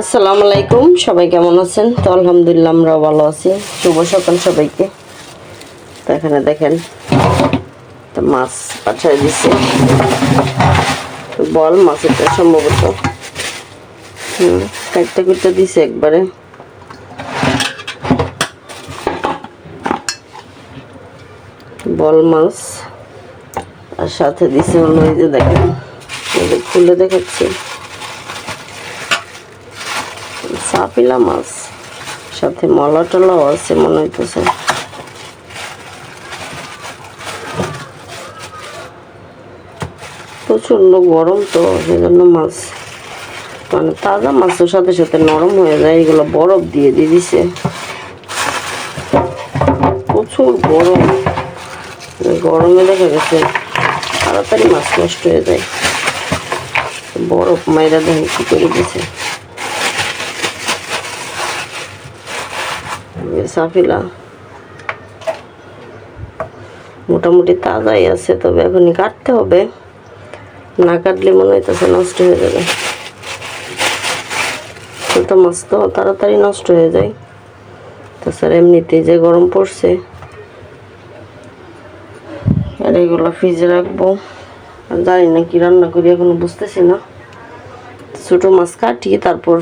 আসসালামু আলাইকুম, সবাই কেমন আছেন? তো আলহামদুলিল্লাহ আমরাও ভালো আছি। শুভ সকাল সবাইকে। তো এখানে দেখেন তো মাছ পাঠাই দিছে বল মাছেরটা সম্ভবত। হুম, কাটতে কুটতে দিছে একবারে। বল মাছ। আর সাথে দিছে হলো এই যে দেখেন খুলে দেখাচ্ছি। সাপিলা মাছ। সাথে মলা টলাও আছে, মনে হইতেছে। প্রচণ্ড গরম তো, সেজন্য মাছ মানে তাজা মাছের সাথে সাথে নরম হয়ে যায়, এগুলো বরফ দিয়ে দিয়ে দিছে। প্রচুর গরম। গরমে দেখা গেছে, তাড়াতাড়ি মাছ নষ্ট হয়ে যায়। বরফ মাইরা দেখেন কি করে দিছে? সাফিলা। মোটামুটি তাজাই আছে, তবে এখনই কাটতে হবে। না কাটলে মনে হইতেছে নষ্ট হয়ে যাবে। ছোটো মাছ তো তাড়াতাড়ি নষ্ট হয়ে যায়। তাছাড়া এমনিতেই যে গরম পড়ছে, আর এগুলো ফ্রিজে রাখব। আর জানি না কি রান্না করি, এখনও বুঝতেছি না। ছোটো মাছ কাটি, তারপর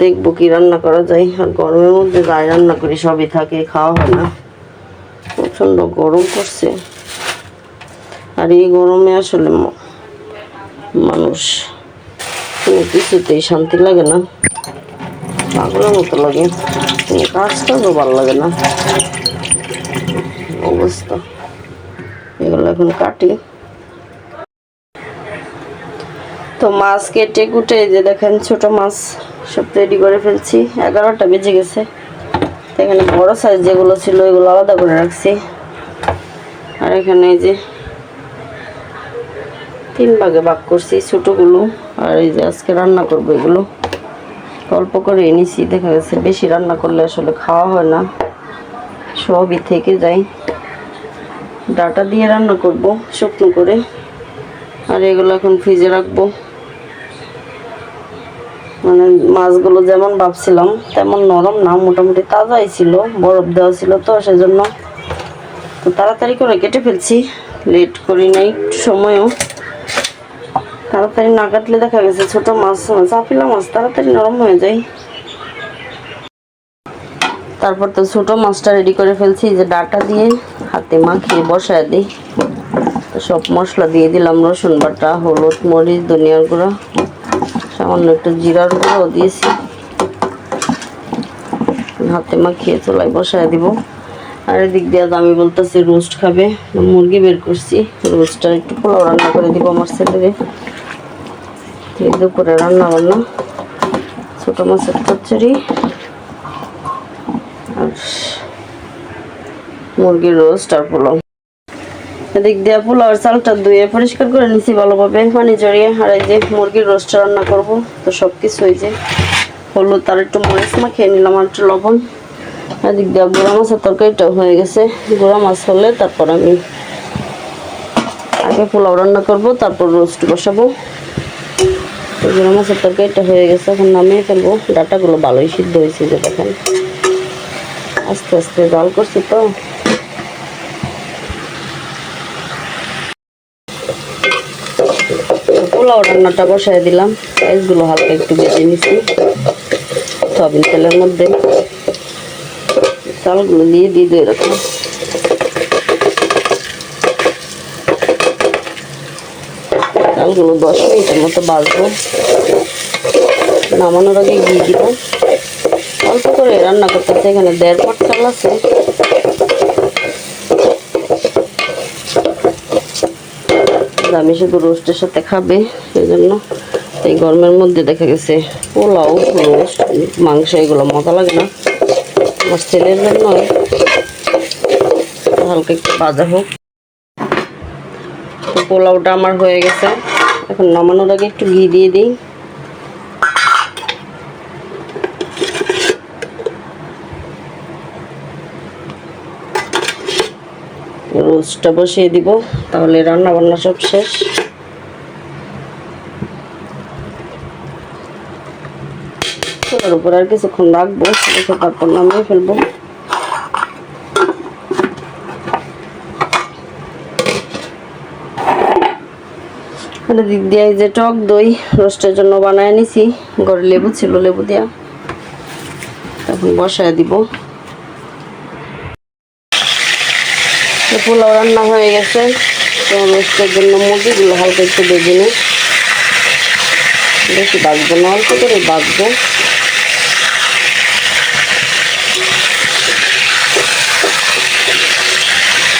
দেখব কি রান্না করা যায়। আর গরমের মধ্যে যাই রান্না করি, সবই থাকে, খাওয়া হয় না। প্রচণ্ড গরম করছে আর এই গরমে আসলে মানুষ কোনো কিছুতেই শান্তি লাগে না। পাগলের মতো লাগে। কোনো কাজটাও ভালো লাগে না। অবস্থা। এগুলো এখন কাটি। তো মাছ কেটে কুটে যে দেখেন ছোট মাছ। সব রেডি করে ফেলছি। এগারোটা বেজে গেছে। এখানে বড় সাইজ যেগুলো ছিল এগুলো আলাদা করে রাখছি। আর এখানে এই যে তিন ভাগে ভাগ করছি, ছোটোগুলো। আর এই যে আজকে রান্না করব এগুলো। অল্প করে এনেছি দেখা গেছে বেশি রান্না করলে আসলে খাওয়া হয় না। সবই থেকে যায়। ডাটা দিয়ে রান্না করব, শুকনো করে। আর এগুলো এখন ফ্রিজে রাখব। মানে মাছগুলো যেমন ভাবছিলাম, তেমন নরম না, মোটামুটি তাজাই ছিল, বরফ দেওয়া ছিল তো, সেজন্য তো তাড়াতাড়ি করে কেটে ফেলছি। লেট করি নাই সময়ও। তাড়াতাড়ি না কাটলে দেখা গেছে ছোট মাছ, চাপিলা মাছ তাড়াতাড়ি নরম হয়ে যায়। তারপর তো ছোট মাছটা রেডি করে ফেলছি যে ডাটা দিয়ে হাতে মাখিয়ে বসায় দিই। সব মশলা দিয়ে দিলাম, রসুন বাটা, হলুদ, মরিচ, ধনিয়ার গুঁড়া। সামান্য একটু জিরার গুঁড়াও দিয়েছি। হাতে মাখিয়ে চলাই বসায় দিব। আর এদিক দিয়ে আমি বলতেছি রোস্ট খাবে। মুরগি বের করছি। রোস্টটা একটু পোলাও রান্না করে দিব আমার এই দুপুরে রান্না বান্না ছোটো মাছের চচ্চড়ি আর মুরগির রোস্ট আর পোলাও। এদিক দিয়ে পোলাওর চালটা ধুয়ে পরিষ্কার করে নিছি ভালোভাবে। পানি জড়িয়ে আর এই যে মুরগির রোস্ট রান্না করব। তো সব কিছু এই যে হলুদ আর একটু মরিচ মাখিয়ে নিলাম আর একটু লবণ। এদিক দিয়ে গুঁড়া মাছের তরকারিটা হয়ে গেছে। গুঁড়া মাছ হলে তারপর আমি আগে পোলাও রান্না করব, তারপর রোস্ট বসাবো। গুঁড়া মাছের তরকারিটা হয়ে গেছে, এখন নামিয়ে ফেলব। ডাটাগুলো ভালোই সিদ্ধ হয়েছে যে দেখেন। আস্তে আস্তে জল করছি তো। পোলাও রান্নাটা বসায় দিলাম। পেঁয়াজগুলো হালকা একটু বেজে নিছি। সয়াবিন তেলের মধ্যে। চালগুলো দিয়ে দিয়ে দিয়ে রাখলাম। চালগুলো দশ মিনিটের মতো বাজবো নামানোর আগে ঘি দিব অল্প করে রান্না করতেছে এখানে দেড় পট চাল আছে। আমি শুধু রোস্টের সাথে খাবে সেই জন্য এই গরমের মধ্যে দেখা গেছে পোলাও রোস্ট মাংস, এগুলো মজা লাগে না। আমার ছেলের জন্য হালকা একটু বাজা হোক। তো পোলাওটা আমার হয়ে গেছে। এখন নামানোর আগে একটু ঘি দিয়ে দিই। রোস্টটা বসিয়ে দিব, তাহলে রান্না বান্না সব শেষ। চুলার উপর আর কিছুক্ষণ রাখব রেখে তারপর নামিয়ে ফেলব। দিক দিয়ে যে টক দই, রোস্টের জন্য বানায় নিছি। ঘরে লেবু ছিল, লেবু দিয়া। এখন বসায় দিব। তো পোলাও রান্না হয়ে গেছে। তো রোস্টের জন্য মুরগিগুলো হালকা একটু বেজে নিই। বেশি বাঁচবো না, অল্প করে বাঁচবো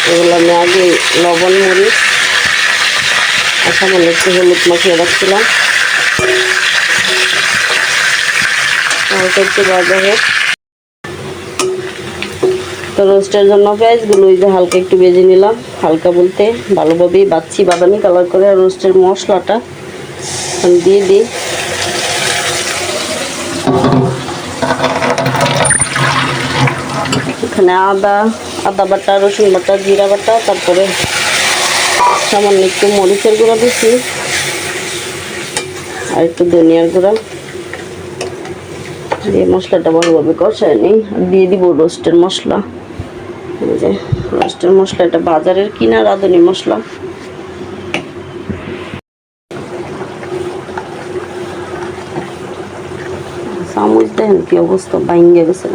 এগুলো আমি আগে লবণ, মরিচ আর সামান্য একটু হলুদ মাখিয়ে রাখছিলাম। হালকা একটু ভাজা হোক। তো রোস্টের জন্য পেঁয়াজগুলো ওই যে হালকা একটু বেজে নিলাম। হালকা বলতে ভালোভাবেই বাচ্ছি বাদামি কালার করে আর রোস্টের মশলাটা দিয়ে দিই। এখানে আদা আদা বাটা, রসুন বাটা, জিরা বাটা, তারপরে সামান্য একটু মরিচের গুঁড়া দিছি আর একটু ধনিয়ার গুঁড়া। দিয়ে মশলাটা ভালোভাবে কষায় নিই। দিয়ে দিব রোস্টের মশলা। যে, রোস্টের মশলা, এটা বাজারের কিনা রাঁধুনি মশলা। চামচ দেখেন কি অবস্থা? বাইঙ্গে গেছে।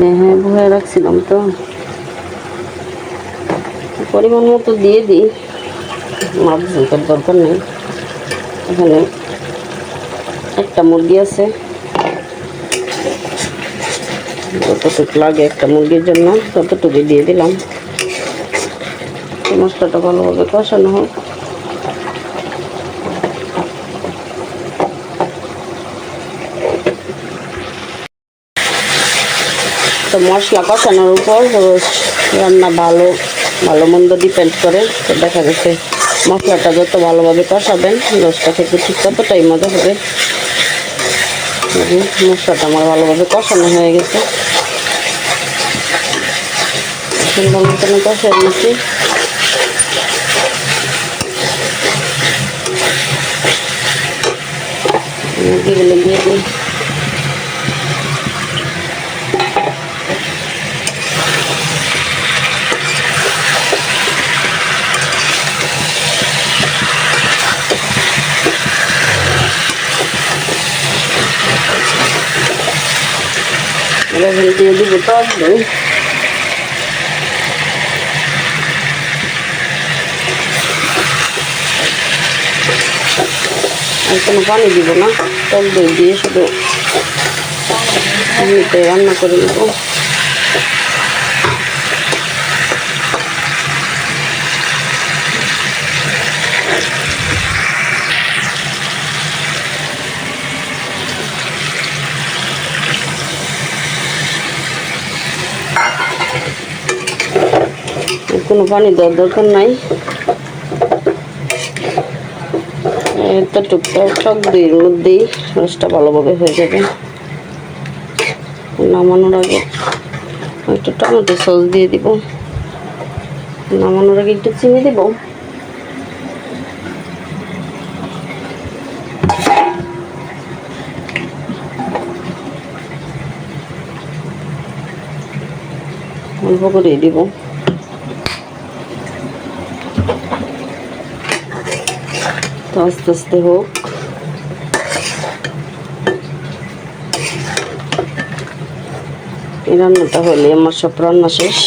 দেহে ভয়ে রাখছিলাম তো। পরিমাণ মতো দিয়ে দিই। মাছ ঝুঁকার দরকার নেই। এখানে একটা মুরগি আছে। যতটুকু লাগে একটা মুরগির জন্য ততটুকু দিয়ে দিলাম। মশলাটা ভালোভাবে কষানো হোক। তো মশলা কষানোর উপর রোস্ট রান্না ভালো ভালো মন্দ ডিপেন্ড করে। তো দেখা গেছে মশলাটা যত ভালোভাবে কষাবেন রোস্টটা খেতে ঠিক ততটাই মজা হবে। মশলাটা আমার ভালোভাবে কষানো হয়ে গেছে সুন্দর মতন কষাই নিচ্ছি মুরগিগুলো দিয়ে দিই এবার দিয়ে দিব টক দই আর কোনো পানি দিব না। টক দই দিয়ে শুধু রান্না করে নেব। কোনো পানি দেওয়ার দরকার নাই। একটা টুকটাক টক দইয়ের মধ্যেই রসটা ভালোভাবে হয়ে যাবে। নামানোর আগে একটু টমেটো সস দিয়ে দিব। নামানোর আগে একটু চিনি দিব। অল্প করে দিব। তো আস্তে আস্তে হোক। এই রান্নাটা হলে আমার সব রান্না শেষ।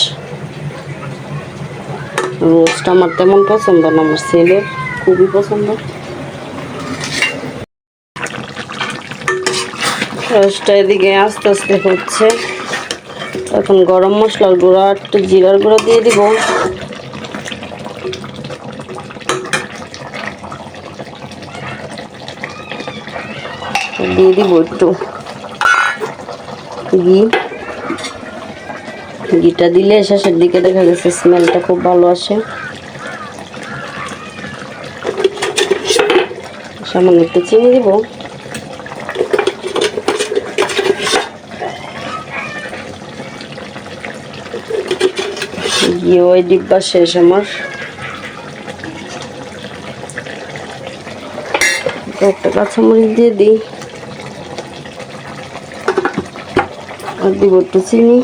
রোস্ট আমার তেমন পছন্দ না, আমার ছেলের খুবই পছন্দ। রোস্টটা এদিকে আস্তে আস্তে হচ্ছে। এখন গরম মশলার গুঁড়া, একটু জিরার গুঁড়া দিয়ে দিব। দিয়ে দিব একটু। ঘি। ঘিটা দিলে শেষের দিকে দেখা গেছে স্মেলটা খুব ভালো আসে। সামান্য একটু চিনি দিব। গিয়ে ওই ডিব্বা শেষ আমার। একটা কাঁচামরিচ দিয়ে দিই। দিব একটু চিনি।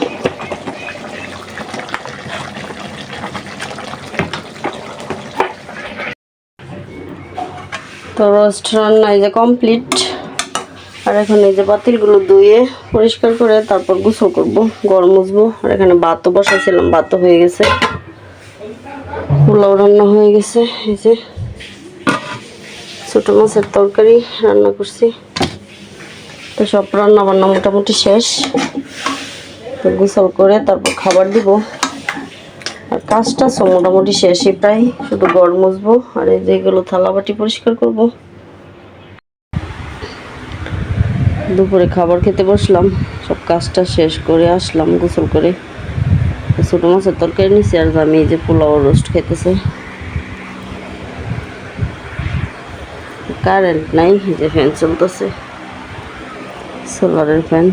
তো রোস্ট রান্না এই যে কমপ্লিট আর এখন এই যে পাতিলগুলো ধুয়ে পরিষ্কার করে তারপর গোসল করব গরম মুছবো। আর এখানে ভাতও বসাইছিলাম, ভাতও হয়ে গেছে। পোলাও রান্না হয়ে গেছে, এই যে। ছোটো মাছের তরকারি রান্না করছি। তো সব রান্না বান্না মোটামুটি শেষ। তো গোসল করে তারপর খাবার দিব। আর কাজটা সব মোটামুটি শেষই প্রায়। শুধু গড় মুছবো আর এই যেগুলো থালা বাটি পরিষ্কার করব। দুপুরে খাবার খেতে বসলাম। সব কাজটা শেষ করে আসলাম গোসল করে। ছোটো মাছের তরকারি নিছি আর আমি এই যে পোলাও রোস্ট খেতেছে। কারেন্ট নাই যে ফ্যান চলতেছে। সোলারের ফ্যান।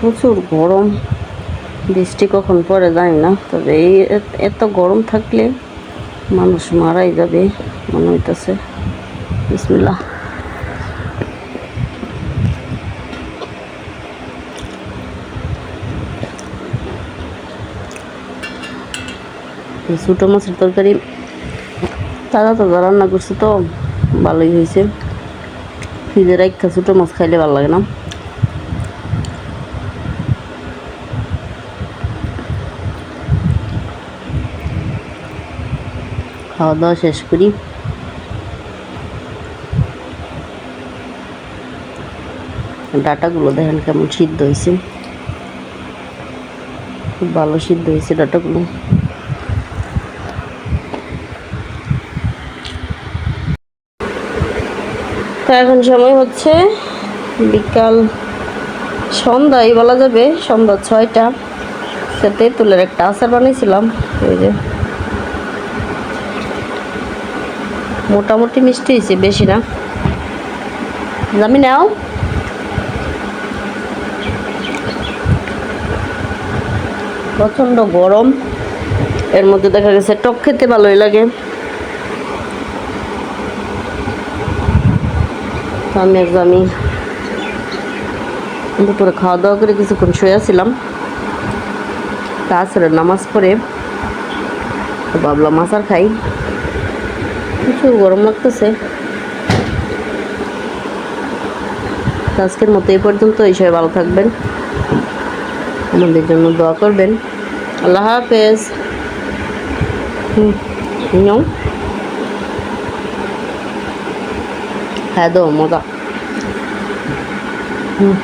প্রচুর গরম। বৃষ্টি কখন পরে জানি না, তবে এই এত- গরম থাকলে মানুষ মারাই যাবে, মনে হইতেছে। বিসমিল্লা ছোটো মাছের তরকারি, তাজা তাজা রান্না করছে তো, ভালোই হয়েছে। ফ্রিজে রাখা ছোটো মাছ খাইলে ভালো লাগে না। খাওয়া দাওয়া শেষ করি। ডাটাগুলো দেখেন কেমন সিদ্ধ হয়েছে। খুব ভালো সিদ্ধ হয়েছে ডাটাগুলো। তো এখন সময় হচ্ছে বিকাল সন্ধ্যায়, বলা যাবে, সন্ধ্যা ছয়টা সে তেঁতুলের একটা আচার বানিয়েছিলাম ওই যে। মোটামুটি মিষ্টি হয়েছে, বেশি না। জামি নাও। প্রচণ্ড গরম। এর মধ্যে দেখা গেছে টক খেতে ভালোই লাগে তো আমি এক আমি দুপুরে খাওয়া দাওয়া করে কিছুক্ষণ শুয়েছিলাম তাছাড়া নামাজ পড়ে ভাবলাম আচার খাই। প্রচুর গরম লাগতেছে। আজকের মতো এই পর্যন্ত এই সবাই ভালো থাকবেন। আমাদের জন্য দোয়া করবেন। আল্লাহ হাফেজ। হুম। নাও হ্যাঁ দো মজা হুম